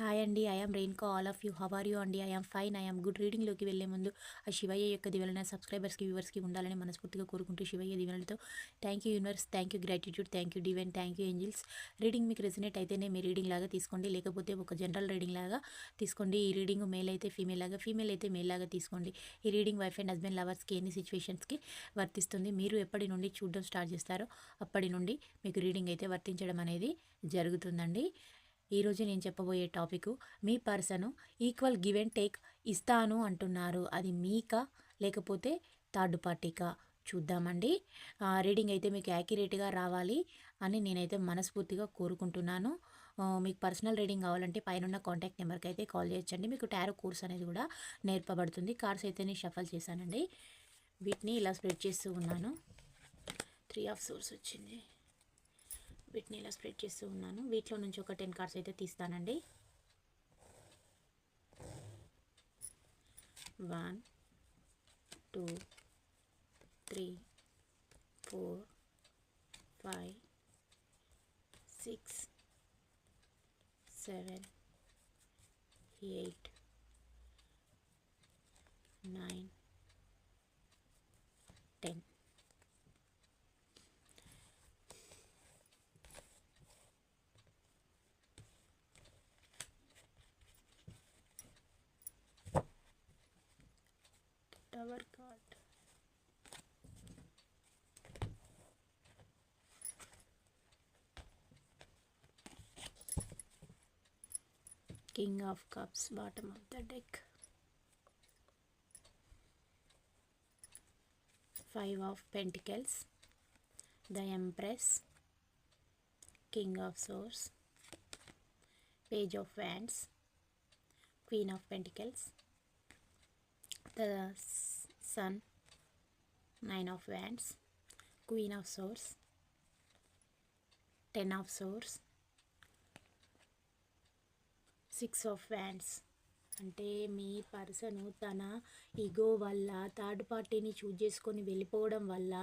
Hi అండి I'm రెయిన్కో all of you how are you అండి? I'm fine I'm good రీడింగ్లోకి వెళ్ళే ముందు ఆ శివయ్య యొక్క దివలన సబ్స్క్రైబర్స్కి వ్యూవర్స్కి ఉండాలని మనస్ఫూర్తిగా కోరుకుంటూ Shivayya దివలతో thank you universe thank you gratitude thank you divine thank you angels reading మీకు రెసినేట్ అయితేనే మీ రీడింగ్ లాగా తీసుకోండి. లేకపోతే ఒక జనరల్ రీడింగ్ లాగా తీసుకోండి. ఈ రీడింగ్ మేల్ అయితే ఫీమేల్ లాగా ఫీమేల్ అయితే మేల్ లాగా తీసుకోండి. ఈ రీడింగ్ వైఫ్ అండ్ హస్బెండ్ లవర్స్కి ఎన్ని సిచ్యువేషన్స్కి వర్తిస్తుంది? మీరు ఎప్పటి నుండి చూడడం స్టార్ట్ చేస్తారో అప్పటి నుండి మీకు రీడింగ్ అయితే వర్తించడం అనేది జరుగుతుందండి. ఈరోజు నేను చెప్పబోయే topic me person equal give and take ఇస్తాను అంటున్నారు. అది మీకా? లేకపోతే థర్డ్ పార్టీకా? చూద్దామండి. రీడింగ్ అయితే మీకు యాక్యురేట్గా రావాలి అని నేనైతే మనస్ఫూర్తిగా కోరుకుంటున్నాను. మీకు పర్సనల్ రీడింగ్ కావాలంటే పైన కాంటాక్ట్ నెంబర్కి అయితే కాల్ చేయొచ్చండి. మీకు టారో కోర్స్ అనేది కూడా నేర్పబడుతుంది. కార్డ్స్ అయితే నేను షఫల్ చేశానండి. వీటిని ఇలా స్ప్రెడ్ చేస్తూ ఉన్నాను. త్రీ ఆఫ్ సోర్స్ వచ్చింది. వీటిని ఇలా స్ప్రెడ్ చేస్తూ ఉన్నాను. వీటిలో నుంచి ఒక టెన్ కార్డ్స్ అయితే తీస్తానండి. One two three four five six seven eight king of cups bottom of the deck. Five of pentacles. The empress. King of swords. Page of wands. Queen of pentacles. The sun. Nine of wands. Queen of swords. Ten of swords six of wands అంటే మీ person తన ego వల్ల third పార్టీని choose చేసుకొని వెళ్ళిపోవడం వల్ల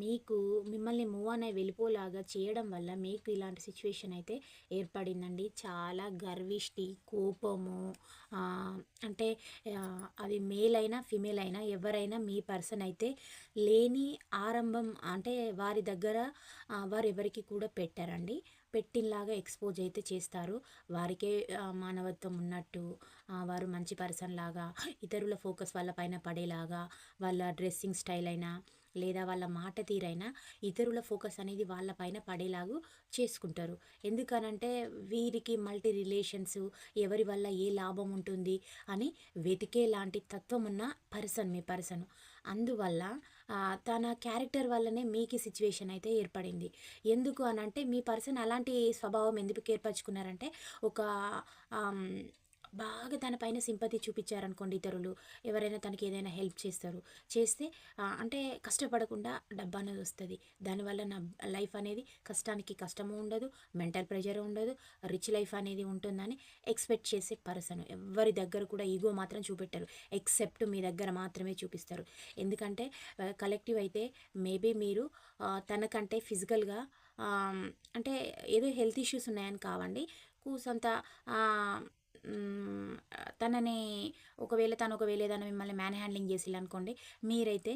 మీకు మిమ్మల్ని మూవ్ అనే వెళ్ళిపోలాగా చేయడం వల్ల మీకు ఇలాంటి సిచ్యువేషన్ అయితే ఏర్పడిందండి. చాలా గర్విష్టి కోపము అంటే అవి అది మేల్ అయినా ఫిమేల్ అయినా ఎవరైనా మీ పర్సన్ అయితే లేని ఆరంభం అంటే వారి దగ్గర వారు ఎవరికి కూడా పెట్టారండి. పెట్టినలాగా ఎక్స్పోజ్ అయితే చేస్తారు. వారికే మానవత్వం ఉన్నట్టు వారు మంచి పర్సన్ లాగా ఇతరుల ఫోకస్ వాళ్ళ పైన పడేలాగా వాళ్ళ డ్రెస్సింగ్ స్టైల్ అయినా లేదా వాళ్ళ మాట తీరైనా ఇతరుల ఫోకస్ అనేది వాళ్ళ పైన పడేలాగా చేసుకుంటారు. ఎందుకనంటే వీరికి మల్టీ రిలేషన్స్ ఎవరి వల్ల ఏ లాభం ఉంటుంది అని వెతికే లాంటి తత్వం ఉన్న పర్సన్ మీ పర్సన్. అందువల్ల తన క్యారెక్టర్ వల్లనే మీకు సిచ్యువేషన్ అయితే ఏర్పడింది. ఎందుకు అనంటే మీ పర్సన్ అలాంటి స్వభావం ఎందుకు ఏర్పరచుకున్నారంటే ఒక బాగా తన పైన సింపతి చూపించారనుకోండి ఇతరులు. ఎవరైనా తనకి ఏదైనా హెల్ప్ చేస్తారు. చేస్తే అంటే కష్టపడకుండా డబ్బు అనేది వస్తుంది. దానివల్ల నా లైఫ్ అనేది కష్టానికి కష్టము ఉండదు మెంటల్ ప్రెషర్ ఉండదు రిచ్ లైఫ్ అనేది ఉంటుందని ఎక్స్పెక్ట్ చేసే పర్సన్. ఎవరి దగ్గర కూడా ఈగో మాత్రం చూపెట్టరు. ఎక్సెప్ట్ మీ దగ్గర మాత్రమే చూపిస్తారు. ఎందుకంటే కలెక్టివ్ అయితే మేబీ మీరు తనకంటే ఫిజికల్గా అంటే ఏదో హెల్త్ ఇష్యూస్ ఉన్నాయని కావండి. కూసంత తనని ఒకవేళ తను ఒకవేళ ఏదైనా మిమ్మల్ని మ్యాన్ హ్యాండ్లింగ్ చేసిల్లు అనుకోండి మీరైతే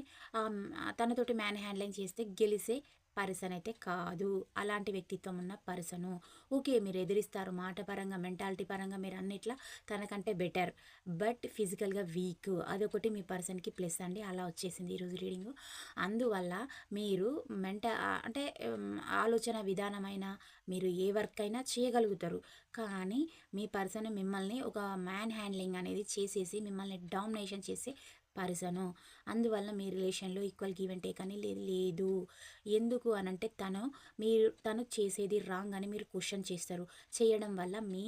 తనతోటి మ్యాన్ హ్యాండ్లింగ్ చేస్తే గెలిసే పర్సన్ అయితే కాదు. అలాంటి వ్యక్తిత్వం ఉన్న పర్సను. ఓకే మీరు ఎదిరిస్తారు. మాట పరంగా మెంటాలిటీ పరంగా మీరు అన్నిట్లా తనకంటే బెటర్. బట్ ఫిజికల్గా వీక్. అదొకటి మీ పర్సన్కి ప్లస్ అండి. అలా వచ్చేసింది ఈరోజు రీడింగ్. అందువల్ల మీరు మెంట అంటే ఆలోచన విధానమైన మీరు ఏ వర్క్ అయినా చేయగలుగుతారు. కానీ మీ పర్సన్ మిమ్మల్ని ఒక మ్యాన్ హ్యాండ్లింగ్ అనేది చేసేసి మిమ్మల్ని డామినేషన్ చేసే పర్సను. అందువల్ల మీ రిలేషన్లో ఈక్వల్ గివ్ అండ్ టేక్ అని లేదు లేదు. ఎందుకు అనంటే తను మీరు తను చేసేది రాంగ్ అని మీరు క్వశ్చన్ చేస్తారు. చేయడం వల్ల మీ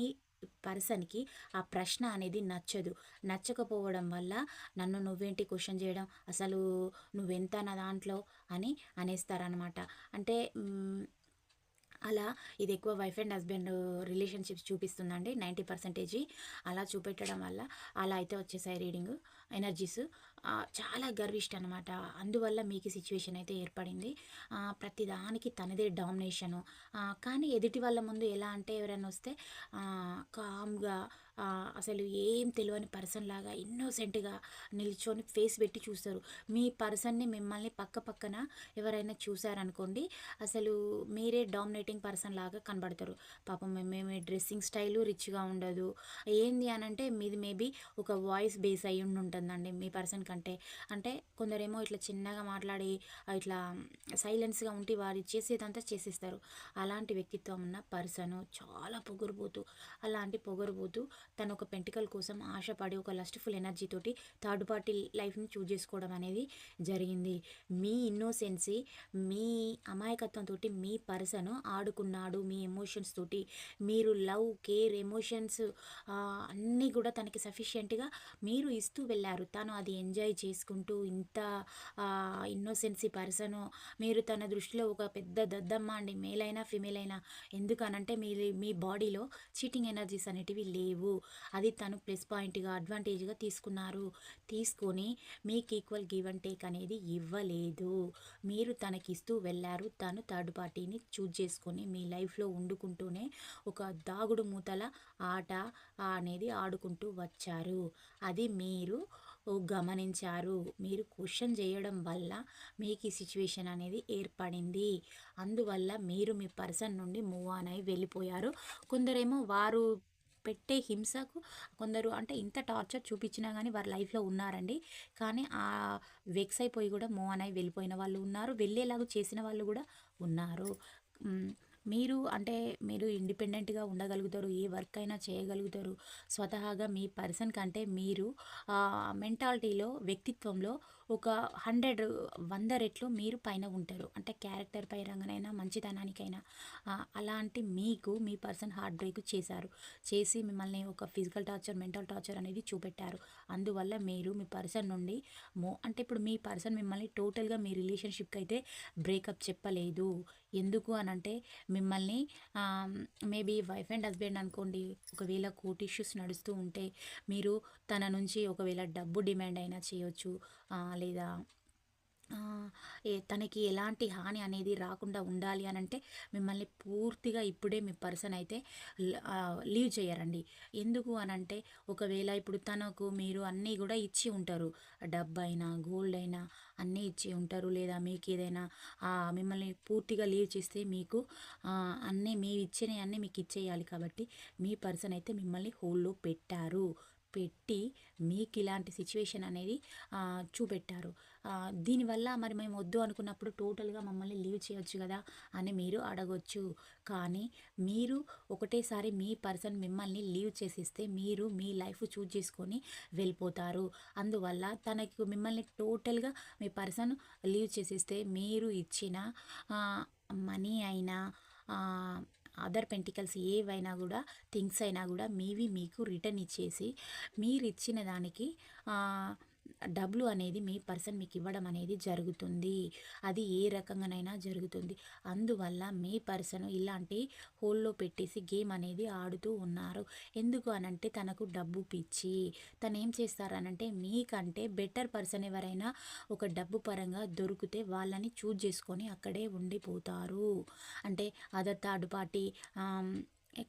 పర్సన్కి ఆ ప్రశ్న అనేది నచ్చదు. నచ్చకపోవడం వల్ల నన్ను నువ్వేంటి క్వశ్చన్ చేయడం? అసలు నువ్వెంత నా దాంట్లో? అని అనేస్తారనమాట అంటే అలా ఇది ఎక్కువ వైఫ్ అండ్ హస్బెండ్ రిలేషన్షిప్స్ చూపిస్తుందండి. నైంటీ పర్సెంటేజ్ అలా చూపెట్టడం వల్ల అలా అయితే వచ్చేసాయి రీడింగ్. ఎనర్జీస్ చాలా గర్విష్ట అనమాట అందువల్ల మీకు సిచ్యువేషన్ అయితే ఏర్పడింది. ప్రతిదానికి తనదే డామినేషను కానీ ఎదుటి వాళ్ళ ముందు ఎలా అంటే ఎవరైనా వస్తే కామ్గా అసలు ఏం తెలియని పర్సన్ లాగా ఇన్నోసెంట్గా నిల్చొని ఫేస్ పెట్టి చూస్తారు. మీ పర్సన్ని మిమ్మల్ని పక్క పక్కన ఎవరైనా చూసారనుకోండి అసలు మీరే డామినేటింగ్ పర్సన్ లాగా కనబడతారు. పాపం మేము డ్రెస్సింగ్ స్టైలు రిచ్గా ఉండదు. ఏంది అని అంటే మీది మేబీ ఒక వాయిస్ బేస్ అయ్యి ఉండి ఉంటుందండి మీ పర్సన్ కంటే అంటే కొందరేమో ఇట్లా చిన్నగా మాట్లాడి ఇట్లా సైలెన్స్గా ఉండి వారు చేసేదంతా చేసేస్తారు. అలాంటి వ్యక్తిత్వం ఉన్న పర్సన్ చాలా పొగరుబోతు అలాంటి పొగరుబోతు తను ఒక పెంటికల్ కోసం ఆశపడి ఒక లస్ట్ఫుల్ ఎనర్జీ తోటి థర్డ్ పార్టీ లైఫ్ని చూజ్ చేసుకోవడం అనేది జరిగింది. మీ ఇన్నోసెన్సీ మీ అమాయకత్వంతో మీ పర్సన్ ఆడుకున్నాడు మీ ఎమోషన్స్ తోటి. మీరు లవ్ కేర్ ఎమోషన్స్ అన్నీ కూడా తనకి సఫిషియెంట్గా మీరు ఇస్తూ వెళ్ళారు. తను అది ఎంజాయ్ ఎంజాయ్ చేసుకుంటూ ఇంత ఇన్నోసెన్సీ పర్సన్ మీరు తన దృష్టిలో ఒక పెద్ద దద్దమ్మ అండి. మేల్ అయినా ఫిమేల్ అయినా. ఎందుకనంటే మీ మీ బాడీలో చీటింగ్ ఎనర్జీస్ అనేటివి లేవు. అది తను ప్లస్ పాయింట్గా అడ్వాంటేజ్గా తీసుకున్నారు. తీసుకొని మీకు ఈక్వల్ గివ్ అండ్ టేక్ అనేది ఇవ్వలేదు. మీరు తనకిస్తూ వెళ్ళారు. తను థర్డ్ పార్టీని చూజ్ చేసుకొని మీ లైఫ్లో వండుకుంటూనే ఒక దాగుడు మూతల ఆట అనేది ఆడుకుంటూ వచ్చారు. అది మీరు గమనించారు. మీరు క్వశ్చన్ చేయడం వల్ల మీకు ఈ సిచ్యువేషన్ అనేది ఏర్పడింది. అందువల్ల మీరు మీ పర్సన్ నుండి మూవ్ ఆన్ అయి వెళ్ళిపోయారు. కొందరేమో వారు పెట్టే హింసకు కొందరు అంటే ఇంత టార్చర్ చూపించినా కానీ వారి లైఫ్లో ఉన్నారండి. కానీ ఆ వెక్స్ అయిపోయి కూడా మూవ్ ఆన్ అయి వెళ్ళిపోయిన వాళ్ళు ఉన్నారు. వెళ్ళేలాగా చేసిన వాళ్ళు కూడా ఉన్నారు. మీరు అంటే మీరు ఇండిపెండెంట్గా ఉండగలుగుతారు ఏ వర్క్ అయినా చేయగలుగుతారు స్వతహాగా మీ పర్సన్ కంటే మీరు మెంటాలిటీలో వ్యక్తిత్వంలో ఒక హండ్రెడ్ వంద రెట్లు మీరు పైన ఉంటారు. అంటే క్యారెక్టర్ పై రంగనైనా మంచితనానికైనా అలాంటి మీకు మీ పర్సన్ హార్ట్ బ్రేక్ చేశారు. చేసి మిమ్మల్ని ఒక ఫిజికల్ టార్చర్ మెంటల్ టార్చర్ అనేది చూపెట్టారు. అందువల్ల మీరు మీ పర్సన్ నుండి మో అంటే ఇప్పుడు మీ పర్సన్ మిమ్మల్ని టోటల్గా మీ రిలేషన్షిప్కి అయితే బ్రేకప్ చెప్పలేదు. ఎందుకు అని అంటే మిమ్మల్ని మేబీ వైఫ్ అండ్ హస్బెండ్ అనుకోండి ఒకవేళ కోర్ట్ ఇష్యూస్ నడుస్తూ ఉంటే మీరు తన నుంచి ఒకవేళ డబ్బు డిమాండ్ అయినా చేయొచ్చు. లేదా తనకి ఎలాంటి హాని అనేది రాకుండా ఉండాలి అని అంటే మిమ్మల్ని పూర్తిగా ఇప్పుడే మీ పర్సన్ అయితే లీవ్ చేయరండి. ఎందుకు అని అంటే ఒకవేళ ఇప్పుడు తనకు మీరు అన్నీ కూడా ఇచ్చి ఉంటారు. డబ్బు అయినా గోల్డ్ అయినా అన్నీ ఇచ్చి ఉంటారు. లేదా మీకు ఏదైనా మిమ్మల్ని పూర్తిగా లీవ్ చేస్తే మీకు అన్నీ మీ ఇచ్చినవి అన్నీ మీకు ఇచ్చేయాలి కాబట్టి మీ పర్సన్ అయితే మిమ్మల్ని హోల్లో పెట్టారు. పెట్టి మీకు ఇలాంటి సిచ్యువేషన్ అనేది చూపెట్టారు. దీనివల్ల మరి మేము వద్దు అనుకున్నప్పుడు టోటల్గా మమ్మల్ని లీవ్ చేయొచ్చు కదా అని మీరు అడగొచ్చు. కానీ మీరు ఒకటేసారి మీ పర్సన్ మిమ్మల్ని లీవ్ చేసిస్తే మీరు మీ లైఫ్ చూజ్ చేసుకొని వెళ్ళిపోతారు. అందువల్ల తనకు మిమ్మల్ని టోటల్గా మీ పర్సన్ లీవ్ చేసిస్తే మీరు ఇచ్చిన మనీ అయినా అదర్ పెంటికల్స్ ఏవైనా కూడా థింగ్స్ అయినా కూడా మీవి మీకు రిటర్న్ ఇచ్చేసి మీరు ఇచ్చిన దానికి డబ్బులు అనేది మీ పర్సన్ మీకు ఇవ్వడం అనేది జరుగుతుంది. అది ఏ రకంగానైనా జరుగుతుంది. అందువల్ల మీ పర్సన్ ఇలాంటి హోల్లో పెట్టేసి గేమ్ అనేది ఆడుతూ ఉన్నారు. ఎందుకు అనంటే తనకు డబ్బు పిచ్చి. తను ఏం చేస్తారనంటే మీకంటే బెటర్ పర్సన్ ఎవరైనా ఒక డబ్బు పరంగా దొరికితే వాళ్ళని చూజ్ చేసుకొని అక్కడే ఉండిపోతారు. అంటే అదర్ థర్డ్ పార్టీ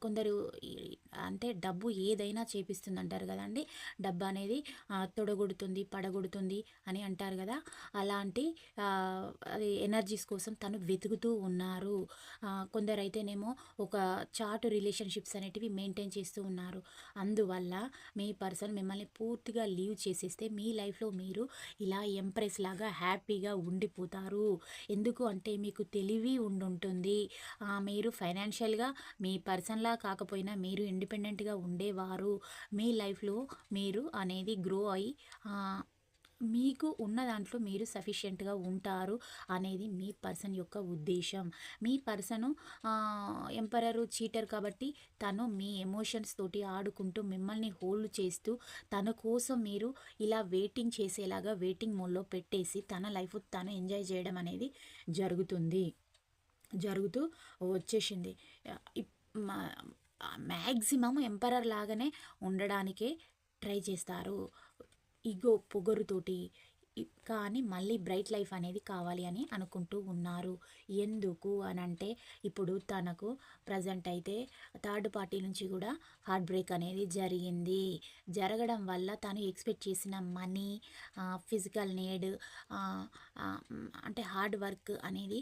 కొందరు అంటే డబ్బు ఏదైనా చేపిస్తుంది అంటారు కదండి. డబ్బు అనేది తొడగొడుతుంది పడగొడుతుంది అని అంటారు కదా. అలాంటి అది ఎనర్జీస్ కోసం తను వెతుకుతూ ఉన్నారు. కొందరు అయితేనేమో ఒక చాటు రిలేషన్షిప్స్ అనేటివి మెయింటైన్ చేస్తూ ఉన్నారు. అందువల్ల మీ పర్సన్ మిమ్మల్ని పూర్తిగా లీవ్ చేసేస్తే మీ లైఫ్లో మీరు ఇలా ఎంప్రెస్ లాగా హ్యాపీగా ఉండిపోతారు. ఎందుకు అంటే మీకు తెలివి ఉండుంటుంది. మీరు ఫైనాన్షియల్గా మీ పర్సన్ పర్సన్లా కాకపోయినా మీరు ఇండిపెండెంట్గా ఉండేవారు. మీ లైఫ్లో మీరు అనేది గ్రో అయ్యి మీకు ఉన్న దాంట్లో మీరు సఫిషియెంట్గా ఉంటారు అనేది మీ పర్సన్ యొక్క ఉద్దేశం. మీ పర్సను ఎంపరరు చీటర్ కాబట్టి తను మీ ఎమోషన్స్ తోటి ఆడుకుంటూ మిమ్మల్ని హోల్డ్ చేస్తూ తన కోసం మీరు ఇలా వెయిటింగ్ చేసేలాగా వెయిటింగ్ మోడ్లో పెట్టేసి తన లైఫ్ తను ఎంజాయ్ చేయడం అనేది జరుగుతుంది. జరుగుతూ వచ్చేసింది. మ్యాక్సిమం ఎంపరర్ లాగానే ఉండడానికే ట్రై చేస్తారు. ఇగో పొగరుతోటి కానీ మళ్ళీ బ్రైట్ లైఫ్ అనేది కావాలి అని అనుకుంటూ ఉన్నారు. ఎందుకు అని అంటే ఇప్పుడు తనకు ప్రజెంట్ అయితే థర్డ్ పార్టీ నుంచి కూడా హార్ట్ బ్రేక్ అనేది జరిగింది. జరగడం వల్ల తను ఎక్స్పెక్ట్ చేసిన మనీ ఫిజికల్ నీడ్ అంటే హార్డ్ వర్క్ అనేది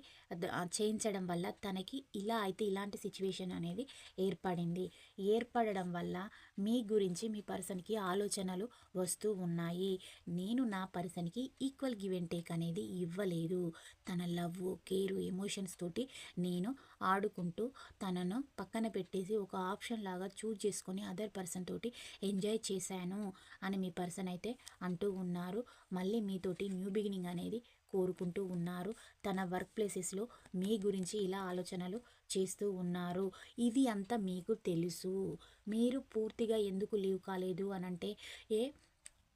చేయించడం వల్ల తనకి ఇలా అయితే ఇలాంటి సిచ్యువేషన్ అనేది ఏర్పడింది. ఏర్పడడం వల్ల మీ గురించి మీ పర్సన్కి ఆలోచనలు వస్తూ ఉన్నాయి. నేను నా పర్సన్కి ఈక్వల్ గివ్ అండ్ టేక్ అనేది ఇవ్వలేదు. తన లవ్ కేరు ఎమోషన్స్ తోటి నేను ఆడుకుంటూ తనను పక్కన పెట్టేసి ఒక ఆప్షన్ లాగా చూజ్ చేసుకొని అదర్ పర్సన్ తోటి ఎంజాయ్ చేశాను అని మీ పర్సన్ అయితే అంటూ ఉన్నారు. మళ్ళీ మీతోటి న్యూ బిగినింగ్ అనేది కోరుకుంటూ ఉన్నారు. తన వర్క్ ప్లేసెస్లో మీ గురించి ఇలా ఆలోచనలు చేస్తూ ఉన్నారు. ఇది అంతా మీకు తెలుసు. మీరు పూర్తిగా ఎందుకు లీవ్ కాలేదు అని అంటే ఏ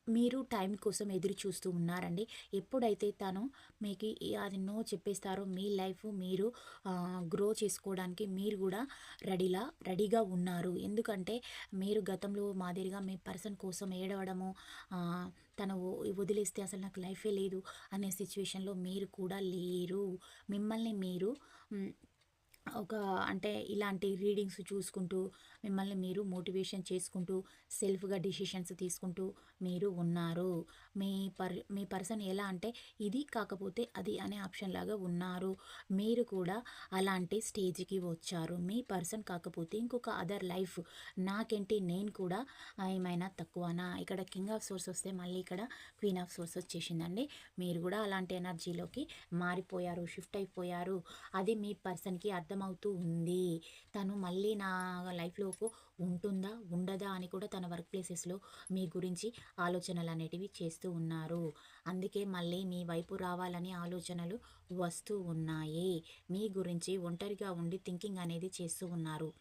మీరు టైం కోసం ఎదురు చూస్తూ ఉన్నారండి. ఎప్పుడైతే తను మీకు అది నో చెప్పేస్తారో మీ లైఫ్ మీరు గ్రో చేసుకోవడానికి మీరు కూడా రెడీలా రెడీగా ఉన్నారు. ఎందుకంటే మీరు గతంలో మాదిరిగా మీ పర్సన్ కోసం ఏడవడము తను వదిలేస్తే అసలు నాకు లైఫే లేదు అనే సిచ్యువేషన్లో మీరు కూడా లేరు. మిమ్మల్ని మీరు ఒక అంటే ఇలాంటి రీడింగ్స్ చూసుకుంటూ మిమ్మల్ని మీరు మోటివేషన్ చేసుకుంటూ సెల్ఫ్గా డిసిషన్స్ తీసుకుంటూ మీరు ఉన్నారు. మీ పర్ మీ పర్సన్ ఎలా అంటే ఇది కాకపోతే అది అనే ఆప్షన్ లాగా ఉన్నారు. మీరు కూడా అలాంటి స్టేజ్కి వచ్చారు. మీ పర్సన్ కాకపోతే ఇంకొక అదర్ లైఫ్. నాకేంటి నేను కూడా ఏమైనా తక్కువనా? ఇక్కడ కింగ్ ఆఫ్ సోర్స్ వస్తే మళ్ళీ ఇక్కడ క్వీన్ ఆఫ్ సోర్స్ వచ్చేసిందండి. మీరు కూడా అలాంటి ఎనర్జీలోకి మారిపోయారు షిఫ్ట్ అయిపోయారు. అది మీ పర్సన్కి అర్థమవుతూ ఉంది. తను మళ్ళీ నా లైఫ్లోకి ఉంటుందా ఉండదా అని కూడా తన వర్క్ ప్లేసెస్లో మీ గురించి ఆలోచనలు అనేటివి చేస్తూ ఉన్నారు. అందుకే మళ్ళీ మీ వైపు రావాలని ఆలోచనలు వస్తూ ఉన్నాయి. మీ గురించి ఒంటరిగా ఉండి థింకింగ్ అనేది చేస్తూ ఉన్నారు.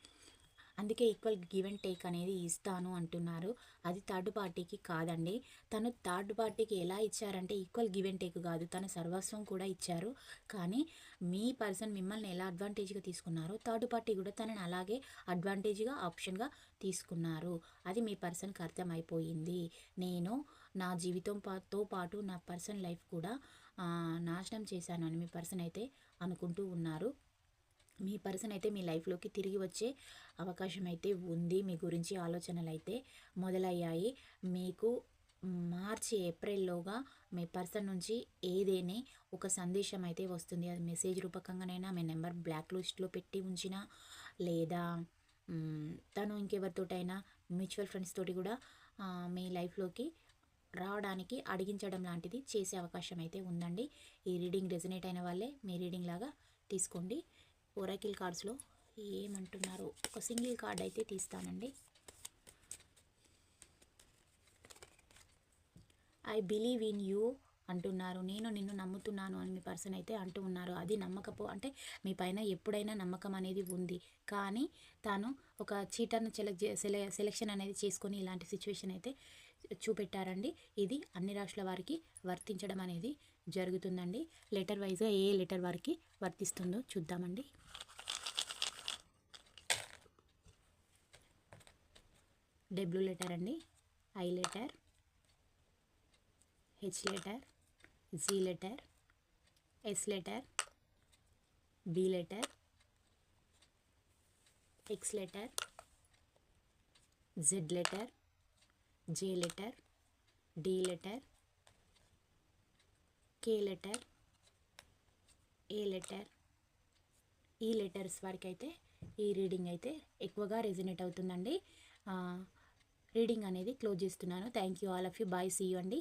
అందుకే ఈక్వల్ గివ్ అండ్ టేక్ అనేది ఇస్తాను అంటున్నారు. అది థర్డ్ పార్టీకి కాదండి. తను థర్డ్ పార్టీకి ఎలా ఇచ్చారంటే ఈక్వల్ గివ్ అండ్ టేక్ కాదు. తన సర్వస్వం కూడా ఇచ్చారు. కానీ మీ పర్సన్ మిమ్మల్ని ఎలా అడ్వాంటేజ్గా తీసుకున్నారో థర్డ్ పార్టీ కూడా తనని అలాగే అడ్వాంటేజ్గా ఆప్షన్గా తీసుకున్నారు. అది మీ పర్సన్కి అర్థమైపోయింది. నేను నా జీవితం పాతో పాటు నా పర్సన్ లైఫ్ కూడా నాశనం చేశాను అని మీ పర్సన్ అయితే అనుకుంటూ ఉన్నారు. మీ పర్సన్ అయితే మీ లైఫ్లోకి తిరిగి వచ్చే అవకాశం అయితే ఉంది. మీ గురించి ఆలోచనలు అయితే మొదలయ్యాయి. మీకు మార్చి ఏప్రిల్లోగా మీ పర్సన్ నుంచి ఏదేనే ఒక సందేశం అయితే వస్తుంది. అది మెసేజ్ రూపకంగానైనా మీ నెంబర్ బ్లాక్ లిస్ట్లో పెట్టి ఉంచిన లేదా తను ఇంకెవరితోటైనా మ్యూచువల్ ఫ్రెండ్స్ తోటి కూడా మీ లైఫ్లోకి రావడానికి అడిగించడం లాంటిది చేసే అవకాశం అయితే ఉందండి. ఈ రీడింగ్ రెజినేట్ అయిన వాళ్ళే మీ రీడింగ్ లాగా తీసుకోండి. ఒరాకిల్ కార్డ్స్లో ఏమంటున్నారు? ఒక సింగిల్ కార్డ్ అయితే తీస్తానండి. ఐ బిలీవ్ ఇన్ యూ అంటున్నారు. నేను నిన్ను నమ్ముతున్నాను అని మీ పర్సన్ అయితే అంటూ ఉన్నారు. అది నమ్మకపో అంటే మీ పైన ఎప్పుడైనా నమ్మకం అనేది ఉంది. కానీ తాను ఒక చీటర్ను సెలెక్ట్ సెలె సెలెక్షన్ అనేది చేసుకొని ఇలాంటి సిచ్యువేషన్ అయితే చూపెట్టారండి. ఇది అన్ని రాష్ట్రాల వారికి వర్తించడం అనేది జరుగుతుందండి. లెటర్ వైజ్గా ఏ లెటర్ వారికి వర్తిస్తుందో చూద్దామండి. డబ్ల్యూ లెటర్ అండి. I letter H letter G letter S letter B letter X letter Z letter J letter D letter K letter A letter E letters వరకు అయితే ఈ రీడింగ్ అయితే ఎక్కువగా రెజినేట్ అవుతుందండి. రీడింగ్ అనేది క్లోజ్ చేస్తున్నాను. Thank you all of you bye see you అండి.